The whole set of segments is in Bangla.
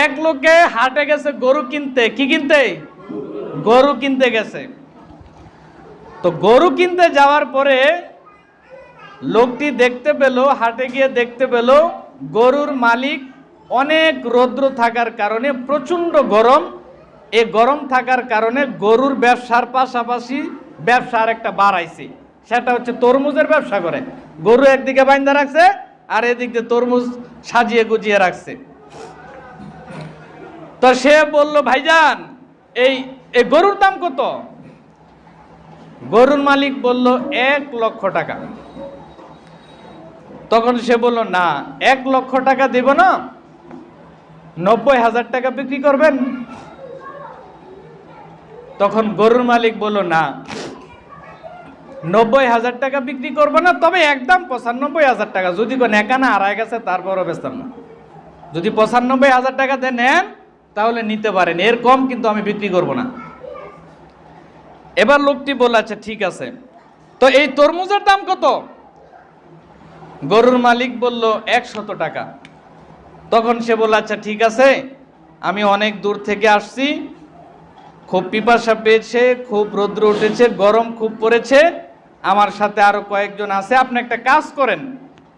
এক লোকে হাটে গেছে, গরু কিনতে। কি কিনতে? গরু কিনতে গেছে। তো গরু কিনতে যাওয়ার পরে লোকটি দেখতে পেল, হাটে গিয়ে দেখতে পেল, গরুর মালিক অনেক রৌদ্র থাকার কারণে, প্রচণ্ড গরম। এ গরম থাকার কারণে গরুর ব্যবসার পাশাপাশি ব্যবসা আর একটা বাড়াইছে সেটা হচ্ছে তরমুজের ব্যবসা করে। গরু একদিকে বাইন্দা রাখছে আর এদিক দিয়ে তরমুজ সাজিয়ে গুজিয়ে রাখছে। তো সে বলল, ভাইজান, এই এই গরুর দাম কত? গরুর মালিক বলল, এক লক্ষ টাকা। তখন সে বলল, না, এক লক্ষ টাকা দেব না। নব্বই হাজার টাকা বিক্রি করবেন। তখন গরুর মালিক বলল, না, নব্বই হাজার টাকা বিক্রি করব না, তবে একদম পঁচানব্বই হাজার টাকা। যদি কোন একানা আড়াই গেছে, তারপরও বেচতাম না। যদি পঁচানব্বই হাজার টাকাতে নেন তাহলে নিতে পারেন। এর কম কিন্তু আমি বিক্রি করব না। এবার লোকটি বলল আচ্ছা ঠিক আছে। তো এই তরমুজের দাম কত? গরুর মালিক বলল, একশত টাকা। তখন সে বলল আচ্ছা ঠিক আছে। আমি অনেক দূর থেকে আসছি। খুব পিপাসা পেয়েছে, খুব রৌদ্র উঠেছে, গরম খুব পড়েছে। আমার সাথে আরও কয়েকজন আছে। আপনি একটা কাজ করেন।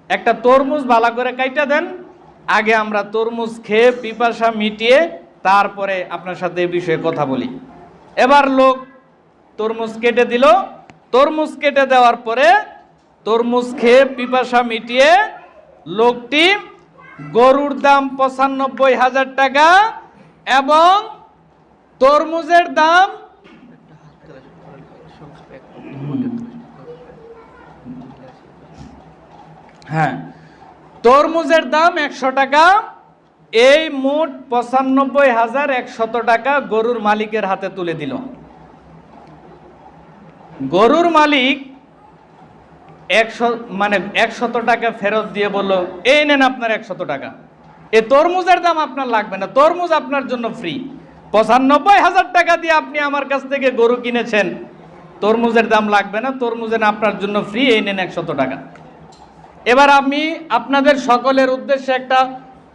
একটা তরমুজ ভালো করে কাইটা দেন। আগে আমরা তরমুজ খেয়ে পিপাসা মিটিয়ে তারপরে আপনার সাথে এই বিষয়ে কথা বলি। এবার লোক তরমুজ কেটে দিল। তরমুজ কেটে দেওয়ার পরে তরমুজ খেয়ে পিপাসা মিটিয়ে লোকটি গরুর দাম পঁচানব্বই হাজার টাকা এবং তরমুজের দাম হ্যাঁ তরমুজের দাম একশো টাকা এই মোট পঁচানব্বই হাজার একশত টাকা গরুর মালিকের হাতে তুলে দিল। গরুর মালিক একশো মানে একশত টাকা ফেরত দিয়ে বলল, এই নেন আপনার একশত টাকা। এ তরমুজের দাম আপনার লাগবে না, তরমুজ আপনার জন্য ফ্রি পঁচানব্বই হাজার টাকা দিয়ে আপনি আমার কাছ থেকে গরু কিনেছেন। তরমুজের দাম লাগবে না, তরমুজের আপনার জন্য ফ্রি এই নেন একশত টাকা। এবার আমি আপনাদের সকলের উদ্দেশ্যে একটা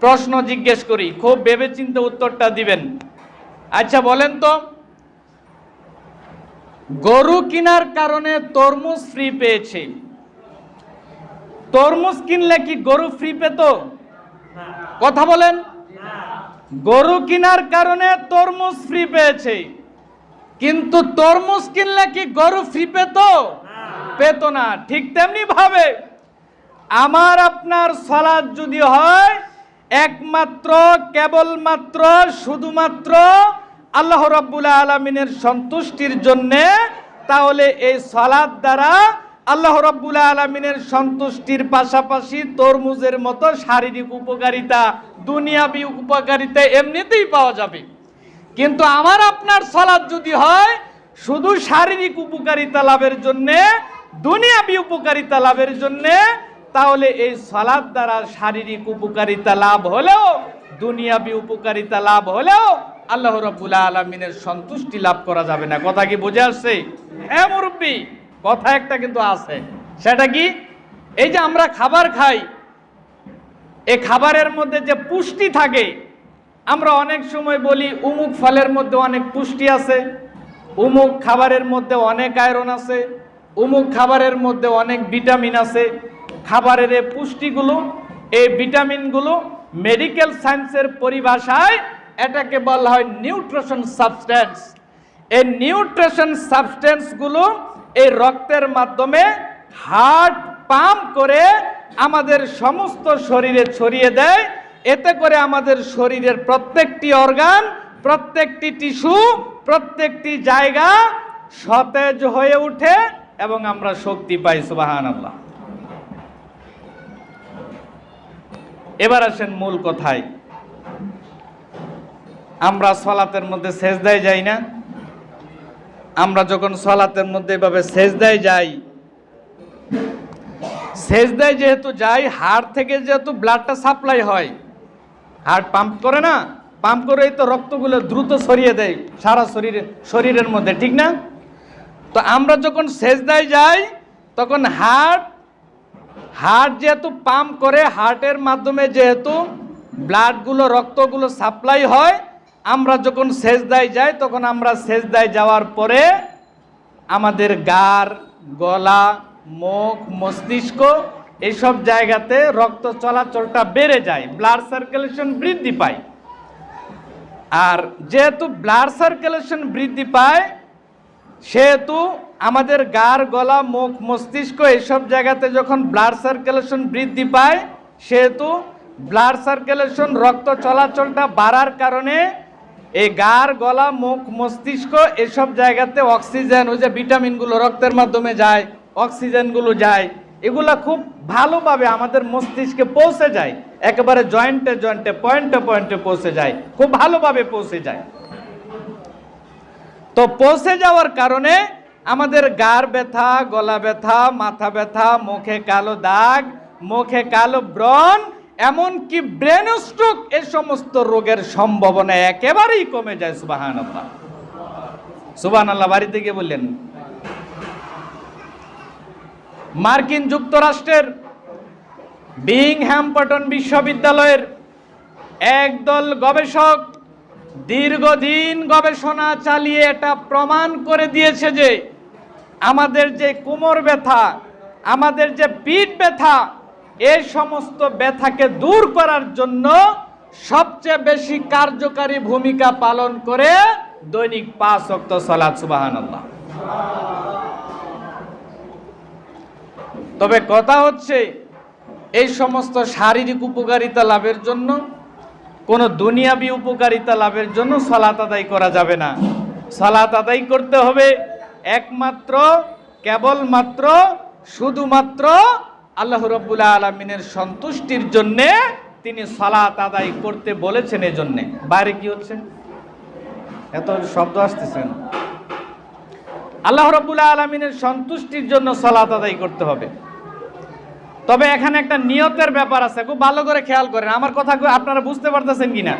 প্রশ্ন জিজ্ঞেস করি, খুব ভেবেচিন্তে উত্তরটা দিবেন। আচ্ছা বলেন তো, গরু কেনার কারণে তরমুজ ফ্রি পেয়েছে। তরমুজ কিনলে কি গরু ফ্রি পেত? কথা বলেন। গরু কেনার কারণে তরমুজ ফ্রি পেয়েছে। কিন্তু তরমুজ কিনলে কি গরু ফ্রি পেত? পেত না। ঠিক তেমনি ভাবে আমার আপনার সলাদ যদি হয় একমাত্র, কেবলমাত্র, শুধুমাত্র আল্লাহ রাব্বুল আলমিনের সন্তুষ্টির জন্যে, তাহলে এই সলাদ দ্বারা আল্লাহ রাব্বুল আলমিনের সন্তুষ্টির পাশাপাশি তরমুজের মতো শারীরিক উপকারিতা, দুনিয়াবি উপকারিতা এমনিতেই পাওয়া যাবে। কিন্তু আমার আপনার সলাদ যদি হয়, শুধু শারীরিক উপকারিতা লাভের জন্যে, দুনিয়াবি উপকারিতা লাভের জন্যে তাহলে এই সলাদ দ্বারা শারীরিক উপকারিতা লাভ হলেও, দুনিয়াবি উপকারিতা লাভ হলেও আল্লাহ রব্বুল আলমিনের সন্তুষ্টি লাভ করা যাবে না। কথা কি বুঝে আসছে? হ্যাঁ মুরব্বী, কথা একটা কিন্তু আছে। সেটা কি? এই যে আমরা খাবার খাই এই খাবারের মধ্যে যে পুষ্টি থাকে, আমরা অনেক সময় বলি উমুক ফলের মধ্যে অনেক পুষ্টি আছে, উমুক খাবারের মধ্যে অনেক আয়রন আছে, উমুক খাবারের মধ্যে অনেক ভিটামিন আছে খাবারের পুষ্টিগুলো, এই ভিটামিনগুলো মেডিকেল সায়েন্সের পরিভাষায় এটাকে বলা হয় নিউট্রিশন সাবস্টেন্স এই নিউট্রিশন সাবস্টেন্সগুলো এই রক্তের মাধ্যমে হার্ট পাম্প করে আমাদের সমস্ত শরীরে ছড়িয়ে দেয়। এতে করে আমাদের শরীরের প্রত্যেকটি অর্গান প্রত্যেকটি টিস্যু প্রত্যেকটি জায়গা সতেজ হয়ে ওঠে এবং আমরা শক্তি পাই সুবাহান আল্লাহ এবার আসেন মূল কথায়। আমরা সলাতের মধ্যে সেজদায় যাই না। আমরা যখন সলাতের মধ্যে এভাবে সেজদায় যাই, সেজদায় যেহেতু যাই, হাড় থেকে যেহেতু ব্লাডটা সাপ্লাই হয় হার্ট পাম্প করে না পাম্প করেই তো রক্তগুলো দ্রুত সরিয়ে দেয়, সারা শরীরে, শরীরের মধ্যে, ঠিক না? তো আমরা যখন সেজদায় যাই, তখন হার্ট হার্ট যেহেতু পাম্প করে, হার্টের মাধ্যমে যেহেতু ব্লাডগুলো, রক্তগুলো সাপ্লাই হয়, আমরা যখন সেজদায় যাই, তখন আমরা সেজদায় যাওয়ার পরে আমাদের গার গলা, মুখ, মস্তিষ্ক এইসব জায়গাতে রক্ত চলাচলটা বেড়ে যায়, ব্লাড সার্কুলেশন বৃদ্ধি পায়। আর যেহেতু ব্লাড সার্কুলেশন বৃদ্ধি পায় সেহেতু আমাদের গার, গলা, মুখ, মস্তিষ্ক এইসব জায়গাতে যখন ব্লাড সার্কুলেশন বৃদ্ধি পায়, সেহেতু ব্লাড সার্কুলেশন, রক্ত চলাচলটা বাড়ার কারণে এই গার, গলা, মুখ, মস্তিষ্ক এসব জায়গাতে অক্সিজেন, ওই যে ভিটামিনগুলো রক্তের মাধ্যমে যায়, অক্সিজেনগুলো যায়, এগুলা খুব ভালোভাবে আমাদের মস্তিষ্কে পৌঁছে যায়, একেবারে জয়েন্টে জয়েন্টে পয়েন্টে পয়েন্টে পৌঁছে যায়, খুব ভালোভাবে পৌঁছে যায়। তো পৌঁছে যাওয়ার কারণে আমাদের গার ব্যথা, গলা ব্যথা, মাথা ব্যথা, মুখে কালো দাগ, মুখে কালো ব্রণ, এমনকি ব্রেন স্ট্রোক এই সমস্ত রোগের সম্ভাবনা একেবারেই কমে যায় সুবাহান আল্লাহ সুবাহান আল্লাহ বাড়িতে গিয়ে বললেন, মার্কিন যুক্তরাষ্ট্রের বিংহ্যাম্পটন বিশ্ববিদ্যালয়ের একদল গবেষক দীর্ঘদিন গবেষণা চালিয়ে এটা প্রমাণ করে দিয়েছে যে আমাদের যে কোমর ব্যথা, আমাদের যে পিঠ ব্যথা এই সমস্ত ব্যথাকে দূর করার জন্য সবচেয়ে বেশি কার্যকারী ভূমিকা পালন করে দৈনিক পাঁচ অক্ত সলাৎ সুবাহান তবে কথা হচ্ছে, এই সমস্ত শারীরিক উপকারিতা লাভের জন্য কোনো দুনিয়াবি উপকারিতা লাভের জন্য সালাত আদায় করা যাবে না। সালাত আদায় করতে হবে একমাত্র, কেবলমাত্র, শুধুমাত্র আল্লাহ রব্বুল্লাহ আলমিনের সন্তুষ্টির জন্যে তিনি সালাত আদায় করতে বলেছেন এই জন্যে বাইরে কি হচ্ছে? এত শব্দ আসতেছেন আল্লাহ রব্বুল্লাহ আলমিনের সন্তুষ্টির জন্য সালাত আদায় করতে হবে। তবে এখানে একটা নিয়তের ব্যাপার আছে, খুব ভালো করে খেয়াল করেন। আমার কথা আপনারা বুঝতে পারতেছেন কিনা?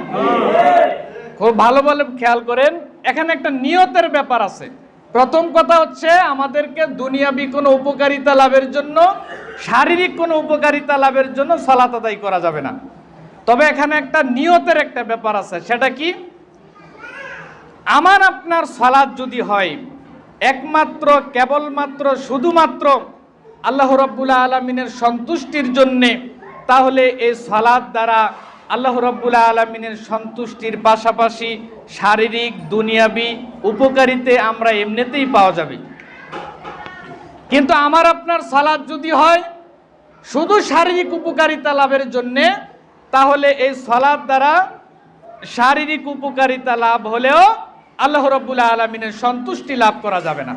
খুব ভালো বলে খেয়াল করেন, এখানে একটা নিয়তের ব্যাপার আছে। প্রথম কথা হচ্ছে, আমাদেরকে দুনিয়াবি কোনো উপকারিতা লাভের জন্য, শারীরিক কোনো উপকারিতা লাভের জন্য সলাত আদায় করা যাবে না। তবে এখানে একটা নিয়তের একটা ব্যাপার আছে, সেটা কি? আমার আপনার সলাদ যদি হয়, একমাত্র, কেবলমাত্র, শুধুমাত্র আল্লাহ রব্বুল্লা আলমিনের সন্তুষ্টির জন্যে, তাহলে এই সালাদ দ্বারা আল্লাহ রব্বুল্লা আলমিনের সন্তুষ্টির পাশাপাশি শারীরিক, দুনিয়াবি উপকারিতে আমরা এমনিতেই পাওয়া যাবে। কিন্তু আমার আপনার সালাদ যদি হয়, শুধু শারীরিক উপকারিতা লাভের জন্যে, তাহলে এই সালাদ দ্বারা শারীরিক উপকারিতা লাভ হলেও আল্লাহ রব্বুল্লা আলমিনের সন্তুষ্টি লাভ করা যাবে না।